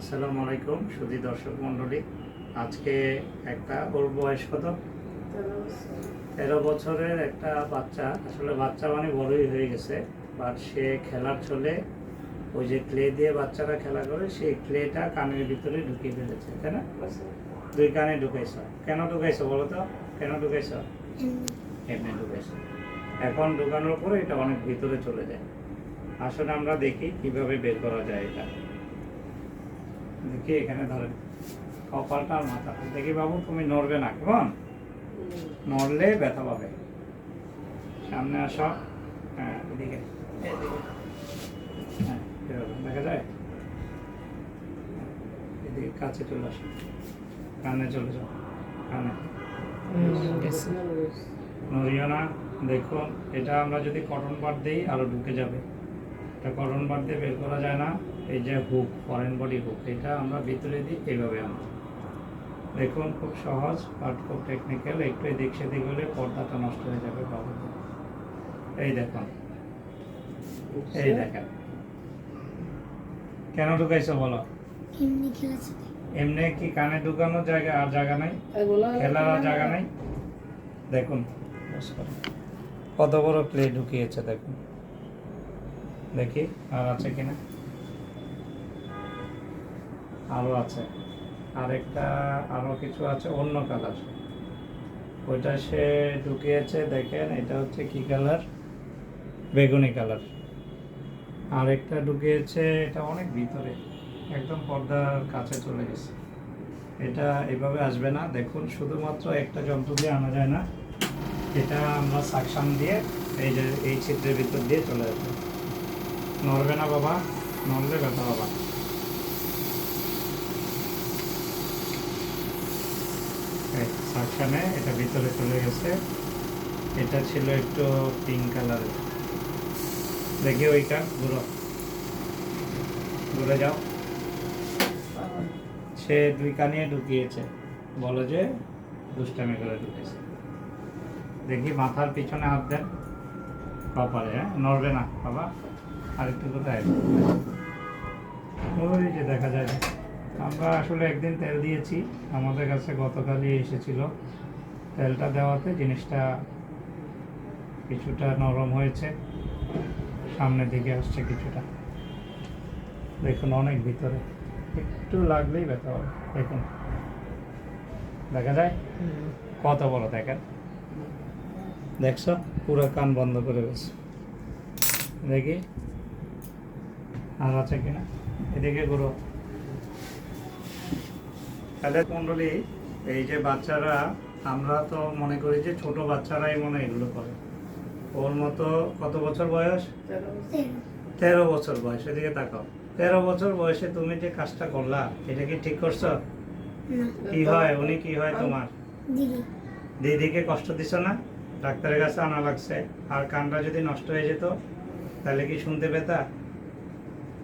আসসালামু আলাইকুম সুধী দর্শক মণ্ডলী। আজকে একটা ওর বয়স কত? তেরো বছরের একটা বাচ্চা। আসলে বাচ্চা মানে বড়ই হয়ে গেছে, বাট সে খেলার চলে ওই যে ক্লে দিয়ে বাচ্চারা খেলা করে, সেই ক্লেটা কানের ভিতরে ঢুকিয়ে ফেলেছে, তাই না? দুই কানে ঢুকাইছ। কেন ঢুকাইছো বলো তো? কেন ঢুকাইছ? এমনি ঢুকাইছো। এখন ঢুকানোর পরে এটা অনেক ভিতরে চলে যায়। আসলে আমরা দেখি কীভাবে বের করা যায় এটা। দেখি এখানে ধরেন কপালটা আর মাথা। দেখি বাবু তুমি নড়বে না কেমন? নড়লে ব্যথা পাবে। সামনে আসো। হ্যাঁ এদিকে। হ্যাঁ দেখা যায়? এদিকে কাছে চলে আসো। কানে চলে যাও কানে। নড়িও না। দেখুন এটা আমরা যদি কটন বার দিই আরও ঢুকে যাবে। এটা কটন বার দিয়ে বের করা যায় না। এই যে হুক ফরেন বডি হুক এটা আমরা ভিতরে দিই এইভাবে আমরা। দেখুন খুব সহজ বাট খুব টেকনিক্যাল একটু এদিক সেদিক হলে পর্দাটা নষ্ট হয়ে যাবে বাবু এই দেখুন। এই দেখেন। কেন ঢুকাইছো বলো? এমনি কি কানে ঢুকানোর জায়গা আর জায়গা নাই? খেলার আর জায়গা নাই। দেখুন। কত বড় প্লে ঢুকিয়েছে দেখুন। দেখি আর আছে কিনা? আরও আছে। আরেকটা আরও কিছু আছে, অন্য কালার ওইটা সে ঢুকিয়েছে, দেখেন, এটা হচ্ছে কি কালার বেগুনি কালার আরেকটা ঢুকিয়েছে, এটা অনেক ভিতরে, একদম পর্দার কাছে চলে গেছে। এটা এভাবে আসবে না। দেখুন, শুধুমাত্র একটা যন্ত্র দিয়ে আনা যায় না। এটা আমরা সাকশান দিয়ে এই যে, এই ছিদ্রের ভিতর দিয়ে চলে যাবে নড়বে না বাবা, নড়লে ব্যথা বাবা সাকশনে এটা ভিতরে চলে গেছে। এটা ছিল একটু পিঙ্ক কালারের দেখি ওইটা ঘুরো ঘুরে যাও। সে দুই কানে ঢুকিয়েছে। বলো যে, দুষ্টামি করে ঢুকেছে। দেখি মাথার পিছনে হাত দেন। কপালে হ্যাঁ? নড়বে না, বাবা। আরেকটু কোথায়? ওই যে দেখা যায়। আমরা আসলে একদিন তেল দিয়েছি। আমাদের কাছে গতকালই এসেছিল। তেলটা দেওয়াতে জিনিসটা কিছুটা নরম হয়েছে। সামনের দিকে আসছে কিছুটা। দেখুন অনেক ভিতরে। একটু লাগলেই ব্যথা হবে। দেখুন। দেখা যায়? কত বড় দেখেন। দেখছ? পুরো কান বন্ধ করে গেছে দেখি। আর আছে কিনা? এদিকে ঘুরো। তাহলে মণ্ডলী এই যে বাচ্চারা আমরা তো মনে করি যে ছোট বাচ্চারাই মনে এগুলো করে। ওর মতো কত বছর বয়স? তেরো বছর বয়স এদিকে তাকাও। তেরো বছর বয়সে তুমি যে কাজটা করলা এটা কি ঠিক করছ? কি হয়? উনি কি হয় তোমার? দিদি। দিদিকে কষ্ট দিছ না? ডাক্তারের কাছে আনা লাগছে। আর কানটা যদি নষ্ট হয়ে যেত তাহলে কি শুনতে পেতা?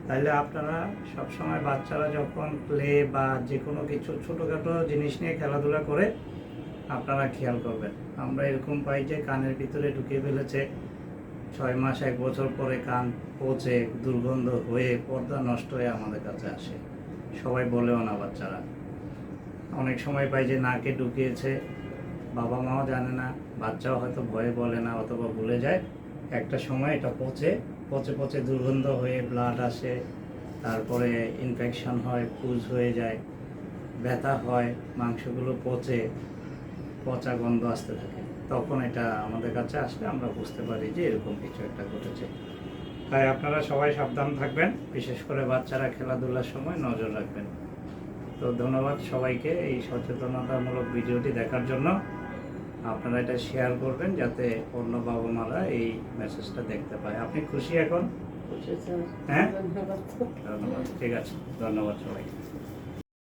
তাহলে আপনারা সবসময় বাচ্চারা যখন প্লে বা যে কোনো কিছু ছোটোখাটো জিনিস নিয়ে খেলাধুলা করে, আপনারা খেয়াল করবেন। আমরা এরকম পাই যে কানের ভিতরে ঢুকে ফেলেছে, ছয় মাস, এক বছর পরে কান পচে, দুর্গন্ধ হয়ে, পর্দা নষ্ট হয়ে আমাদের কাছে আসে। সবাই বলেও না বাচ্চারা। অনেক সময় পাই যে নাকে ঢুকিয়েছে বাবা মাও জানে না, বাচ্চাও হয়তো ভয়ে বলে না, অথবা ভুলে যায়। একটা সময় এটা পচে পচে পচে দুর্গন্ধ হয়ে ব্লাড আসে, তারপরে ইনফেকশন হয় পুজ হয়ে যায়, ব্যথা হয়, মাংসগুলো পচে, পচা গন্ধ আসতে থাকে। তখন এটা আমাদের কাছে আসলে আমরা বুঝতে পারি যে এরকম কিছু একটা ঘটেছে। তাই আপনারা সবাই সাবধান থাকবেন, বিশেষ করে বাচ্চারা খেলাধুলার সময় নজর রাখবেন। তো ধন্যবাদ সবাইকে এই সচেতনতামূলক ভিডিওটি দেখার জন্য। আপনারা এটা শেয়ার করবেন যাতে অন্য বাবা মারা এই মেসেজটা দেখতে পায়। আপনি খুশি এখন? হ্যাঁ? ধন্যবাদ। ঠিক আছে। ধন্যবাদ সবাইকে।